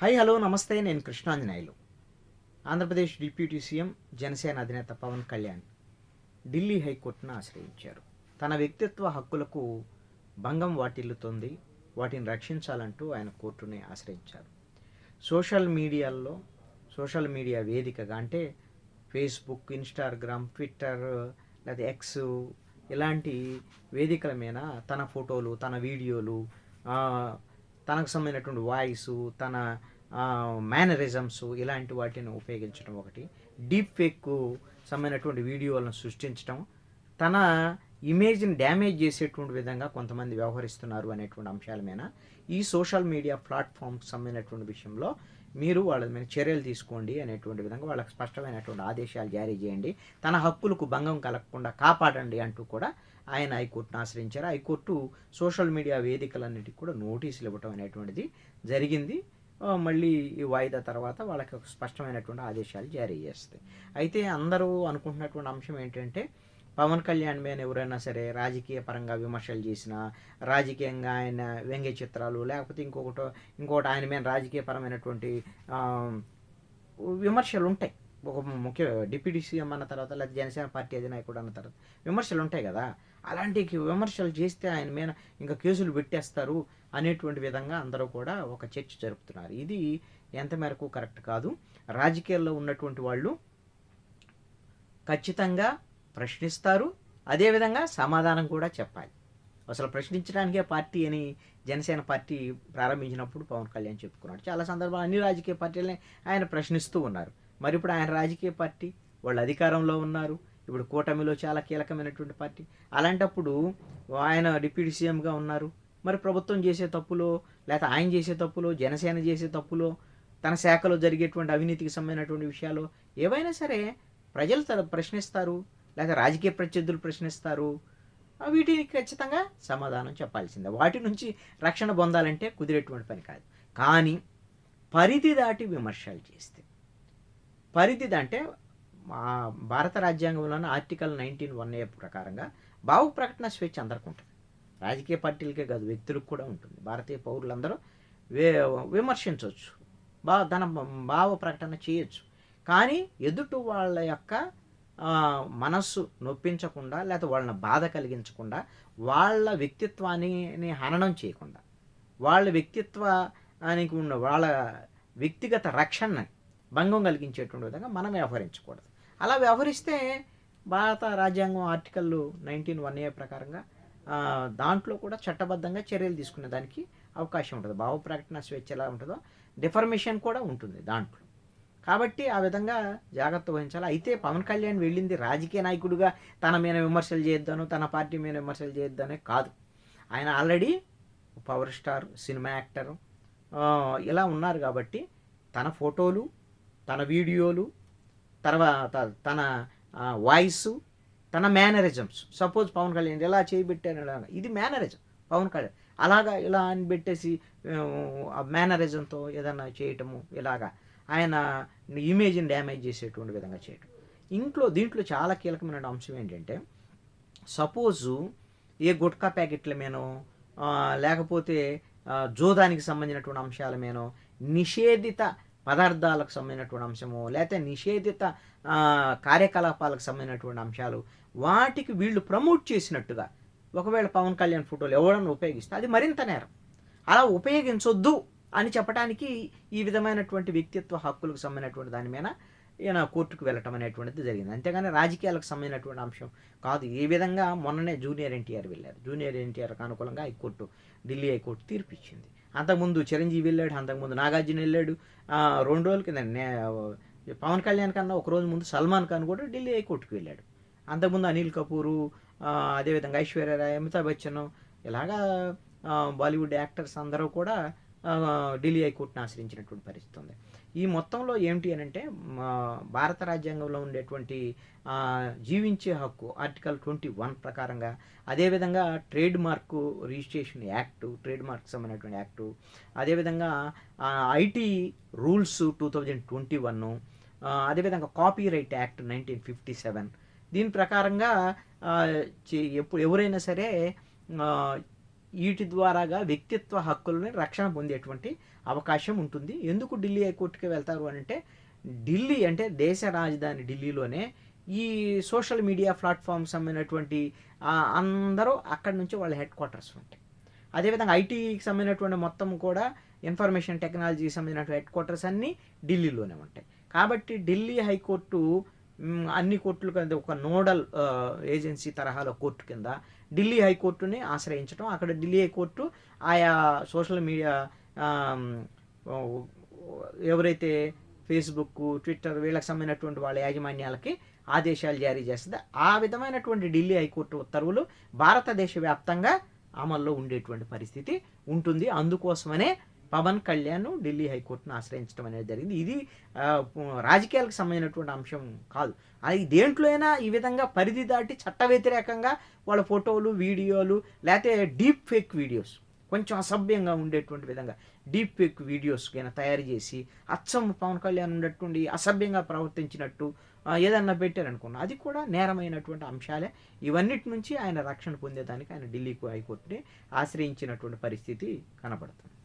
Hi hello నమస్తే నేను Krishnanjaneyulu. Andhra Pradesh deputy CM Janasena అధినేత పవన్ కళ్యాణ్ ఢిల్లీ హైకోర్టును ఆశ్రయించారు. తన వ్యక్తిత్వ హక్కులకు భంగం వాటిల్లుతోంది. వాటిని రక్షించాలంటూ ఆయన కోర్టుని ఆశ్రయించారు. సోషల్ మీడియాల్లో సోషల్ మీడియా వేదికగా అంటే ఫేస్బుక్ ఇన్స్టాగ్రామ్ ట్విట్టర్ లేదా ఎక్స్ ఇలాంటి వేదికల మీద తన ఫోటోలు తన వీడియోలు తనకు సంబంధించినటువంటి వాయిస్ తన మేనరిజమ్స్ ఇలాంటి వాటిని ఉపయోగించడం ఒకటి. డీప్ ఫేక్ సంబంధించినటువంటి వీడియోలను సృష్టించడం తన ఇమేజ్ని డ్యామేజ్ చేసేటువంటి విధంగా కొంతమంది వ్యవహరిస్తున్నారు అనేటువంటి అంశాల మీద. ఈ సోషల్ మీడియా ప్లాట్ఫామ్కి సంబంధించినటువంటి విషయంలో మీరు వాళ్ళ మీద చర్యలు తీసుకోండి అనేటువంటి విధంగా వాళ్ళకి స్పష్టమైనటువంటి ఆదేశాలు జారీ చేయండి. తన హక్కులకు భంగం కలగకుండా కాపాడండి అంటూ కూడా ఆయన హైకోర్టును ఆశ్రయించారు. హైకోర్టు సోషల్ మీడియా వేదికలన్నిటికీ కూడా నోటీసులు ఇవ్వటం అనేటువంటిది జరిగింది. మళ్ళీ ఈ వాయిదా తర్వాత వాళ్ళకి ఒక స్పష్టమైనటువంటి ఆదేశాలు జారీ చేస్తాయి. అయితే అందరూ అనుకుంటున్నటువంటి అంశం ఏంటంటే పవన్ కళ్యాణ్ మీద ఎవరైనా సరే రాజకీయ పరంగా విమర్శలు చేసినా రాజకీయంగా ఆయన వ్యంగ్య చిత్రాలు లేకపోతే ఇంకొకటి ఇంకొకటి ఆయన మీద రాజకీయపరమైనటువంటి విమర్శలు ఉంటాయి. ఒక ముఖ్య డిప్యూటీ సీఎం అన్న తర్వాత లేదా జనసేన పార్టీ అధినాయకుడు అన్న తర్వాత విమర్శలు ఉంటాయి కదా. అలాంటి విమర్శలు చేస్తే ఆయన మీద ఇంకా కేసులు పెట్టేస్తారు అనేటువంటి విధంగా అందరూ కూడా ఒక చర్చ జరుపుతున్నారు. ఇది ఎంత మేరకు కరెక్ట్ కాదు. రాజకీయాల్లో ఉన్నటువంటి వాళ్ళు ఖచ్చితంగా ప్రశ్నిస్తారు. అదేవిధంగా సమాధానం కూడా చెప్పాలి. అసలు ప్రశ్నించడానికే పార్టీ అని జనసేన పార్టీ ప్రారంభించినప్పుడు పవన్ కళ్యాణ్ చెప్పుకున్నాడు. చాలా సందర్భాలు అన్ని రాజకీయ పార్టీలని ఆయన ప్రశ్నిస్తూ ఉన్నారు. మరి ఇప్పుడు ఆయన రాజకీయ పార్టీ వాళ్ళు అధికారంలో ఉన్నారు. ఇప్పుడు కూటమిలో చాలా కీలకమైనటువంటి పార్టీ. అలాంటప్పుడు ఆయన డిప్యూటీ సీఎంగా ఉన్నారు. మరి ప్రభుత్వం చేసే తప్పులో లేకపోతే ఆయన చేసే తప్పులో జనసేన చేసే తప్పులో తన శాఖలో జరిగేటువంటి అవినీతికి సంబంధించినటువంటి విషయాలు ఏవైనా సరే ప్రజలు ప్రశ్నిస్తారు. లేదా రాజకీయ ప్రత్యర్థులు ప్రశ్నిస్తారు వీటిని ఖచ్చితంగా సమాధానం చెప్పాల్సిందే. వాటి నుంచి రక్షణ పొందాలంటే కుదిరేటువంటి పని కాదు. కానీ పరిధి దాటి విమర్శలు చేస్తే పరిధి అంటే మా భారత రాజ్యాంగంలోని ఆర్టికల్ నైన్టీన్ వన్ ఏ ప్రకారంగా భావ ప్రకటన స్వేచ్ఛ అందరికీ ఉంటుంది. రాజకీయ పార్టీలకే కాదు వ్యక్తులకు కూడా ఉంటుంది. భారతీయ పౌరులందరూ వే విమర్శించవచ్చు బా తన భావ ప్రకటన చేయొచ్చు. కానీ ఎదుటి వాళ్ళ యొక్క మనస్సు నొప్పించకుండా లేకపోతే వాళ్ళని బాధ కలిగించకుండా వాళ్ళ వ్యక్తిత్వాన్ని హననం చేయకుండా వాళ్ళ వ్యక్తిత్వానికి ఉన్న వాళ్ళ వ్యక్తిగత రక్షణ భంగం కలిగించేటువంటి విధంగా మనం వ్యవహరించకూడదు. అలా వ్యవహరిస్తే భారత రాజ్యాంగం ఆర్టికల్ నైన్టీన్ వన్ ఏ ప్రకారంగా దాంట్లో కూడా చట్టబద్ధంగా చర్యలు తీసుకునే దానికి అవకాశం ఉంటుంది. భావ ప్రకటన స్వేచ్ఛ ఎలా ఉంటుందో డిఫర్మేషన్ కూడా ఉంటుంది దాంట్లో. కాబట్టి ఆ విధంగా జాగ్రత్త వహించాలి. అయితే పవన్ కళ్యాణ్ వెళ్ళింది రాజకీయ నాయకుడిగా. తన మీద విమర్శలు చేద్దాను తన పార్టీ మీద విమర్శలు చేద్దానే కాదు. ఆయన already power star cinema actor. ఇలా ఉన్నారు కాబట్టి తన ఫోటోలు తన వీడియోలు తర్వాత తన వాయిస్ తన మేనరిజమ్స్. సపోజ్ పవన్ కళ్యాణ్ ఇలా చేయబెట్టాను ఇలా ఇది మేనరిజం పవన్ కళ్యాణ్. అలాగా ఇలా అని పెట్టేసి ఆ మేనరిజంతో ఏదన్నా చేయటము ఇలాగా. ఆయన ఇమేజ్ని డ్యామేజ్ చేసేటువంటి విధంగా చేయటం. ఇంట్లో దీంట్లో చాలా కీలకమైన అంశం ఏంటంటే సపోజు ఏ గుట్కా ప్యాకెట్ల మీనో లేకపోతే జోదానికి సంబంధించినటువంటి అంశాల మీనో నిషేధిత పదార్థాలకు సంబంధించినటువంటి అంశము లేకపోతే నిషేధిత కార్యకలాపాలకు సంబంధించినటువంటి అంశాలు వాటికి వీళ్ళు ప్రమోట్ చేసినట్టుగా ఒకవేళ పవన్ కళ్యాణ్ ఫోటోలు ఎవడన్నా ఉపయోగిస్తే అది మరింత నేరం. అలా ఉపయోగించొద్దు. అని చెప్పడానికి ఈ విధమైనటువంటి వ్యక్తిత్వ హక్కులకు సంబంధించినటువంటి దాని మీద ఈయన కోర్టుకు వెళ్ళటం అనేటువంటిది జరిగింది. అంతేగాని రాజకీయాలకు సంబంధించినటువంటి అంశం కాదు. ఈ విధంగా మొన్ననే జూనియర్ ఎన్టీఆర్ వెళ్ళారు. జూనియర్ ఎన్టీఆర్కి అనుకూలంగా హైకోర్టు ఢిల్లీ హైకోర్టు తీర్పు ఇచ్చింది. అంతకుముందు చిరంజీవి వెళ్ళాడు అంతకుముందు నాగార్జున వెళ్ళాడు. రెండు రోజుల కింద నే- పవన్ కళ్యాణ్ కన్నా ఒక రోజు ముందు సల్మాన్ ఖాన్ కూడా ఢిల్లీ హైకోర్టుకు వెళ్ళాడు. అంతకుముందు అనిల్ కపూరు ఆ, అదేవిధంగా ఐశ్వర్యరాయ్ అమితాబ్ బచ్చన్ ఇలాగా బాలీవుడ్ యాక్టర్స్ అందరూ కూడా ఢిల్లీ హైకోర్టును ఆశ్రయించినటువంటి పరిస్థితి ఉంది. ఈ మొత్తంలో ఏమిటి అని అంటే మా భారత రాజ్యాంగంలో ఉండేటువంటి జీవించే హక్కు ఆర్టికల్ ట్వంటీ వన్ ప్రకారంగా అదేవిధంగా trademark registration act trademark సంబంధించినటువంటి యాక్టు అదేవిధంగా IT rules two thousand twenty one అదేవిధంగా copyright act nineteen fifty seven. దీని ప్రకారంగా చే- ఎప్పుడు ఎవరైనా సరే వీటి ద్వారాగా వ్యక్తిత్వ హక్కులని రక్షణ పొందేటువంటి అవకాశం ఉంటుంది. ఎందుకు ఢిల్లీ హైకోర్టుకి వెళ్తారు అని అంటే ఢిల్లీ అంటే దేశ రాజధాని ఢిల్లీలోనే ఈ సోషల్ మీడియా ప్లాట్ఫామ్స్ అమ్మినటువంటి అందరూ అక్కడి నుంచి వాళ్ళ హెడ్ క్వార్టర్స్ ఉంటాయి. అదేవిధంగా ఐటీకి సంబంధించినటువంటి మొత్తం కూడా ఇన్ఫర్మేషన్ టెక్నాలజీకి సంబంధించిన హెడ్ క్వార్టర్స్ అన్నీ ఢిల్లీలోనే ఉంటాయి. కాబట్టి ఢిల్లీ హైకోర్టు అన్ని కోర్టుల కింద ఒక నోడల్ ఏజెన్సీ తరహాలో కోర్టు కింద ఢిల్లీ హైకోర్టుని ఆశ్రయించడం అక్కడ ఢిల్లీ హైకోర్టు ఆయా సోషల్ మీడియా ఎవరైతే ఫేస్బుక్ ట్విట్టర్ వీళ్ళకి సంబంధించినటువంటి వాళ్ళ యాజమాన్యాలకి ఆదేశాలు జారీ చేస్తుంది. ఆ విధమైనటువంటి ఢిల్లీ హైకోర్టు ఉత్తర్వులు భారతదేశ వ్యాప్తంగా అమల్లో ఉండేటువంటి పరిస్థితి ఉంటుంది. అందుకోసమనే పవన్ కళ్యాణ్ ఢిల్లీ హైకోర్టును ఆశ్రయించడం అనేది జరిగింది. ఇది రాజకీయాలకు సంబంధించినటువంటి అంశం కాదు. అది దేంట్లో అయినా ఈ విధంగా పరిధి దాటి చట్ట వ్యతిరేకంగా వాళ్ళ ఫోటోలు వీడియోలు లేకపోతే డీప్ ఫేక్ వీడియోస్ కొంచెం అసభ్యంగా ఉండేటువంటి విధంగా డీప్ ఫేక్ వీడియోస్ కైనా తయారు చేసి అచ్చం పవన్ కళ్యాణ్ ఉన్నటువంటి అసభ్యంగా ప్రవర్తించినట్టు ఏదన్నా పెట్టారనుకున్నా అది కూడా నేరమైనటువంటి అంశాలే. ఇవన్నిటి నుంచి ఆయన రక్షణ పొందేదానికి ఆయన ఢిల్లీకు హైకోర్టుని ఆశ్రయించినటువంటి పరిస్థితి కనబడుతుంది.